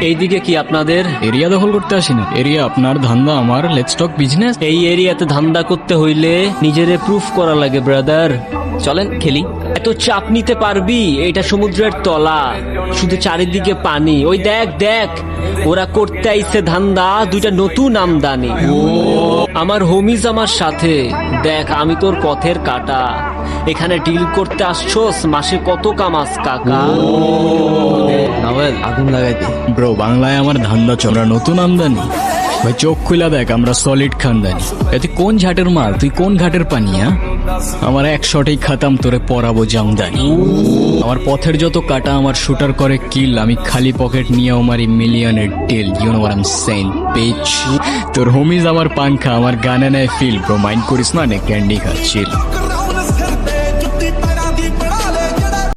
এইদিকে কি আপনাদের এরিয়া দখল করতে আসিনি? এরিয়া আপনার ধান্দা আমার লেটস টক বিজনেস এই এরিয়াতে ধান্দা করতে হইলে নিজেরে প্রুফ করা লাগে ব্রাদার চলেন খেলি। এত চাপ নিতে পারবি? এটা সমুদ্রের তলা। শুধু চারিদিকে পানি। ওই দেখ দেখ। ওরা করতে আইছে ধান্দা দুইটা নতুন আমদানি। আমার হোমিজ আমার সাথে। দেখ আমি তোর পথের কাটা। এখানে ডিল করতে আসছোস মাসে কত কামাস কাকা? আগুন লাগাইতে। ব্রো, বাংলায় আমার ধান্দা চল নতুন আমদানি। ভাই, চোখ খুলা দেখ, আমরা সলিড খানদানি। এতে কোন ঘাটের মাল? তুই কোন ঘাটের পানি হ্যাঁ আমার এক শটেই খাতাম, তোরে পরাবো জামদানি। আমার পথের যত কাটা, আমার শুটার করে কিল, আমি খালি পকেট নিয়েও মারি মিলিয়নের deal you know I am saying পেচ তোর হোমিজ আমার পাংখা, আমার গানে নেয় ফিল ব্রো মাইন্ড করিস না, নে ক্যান্ডি খা চিল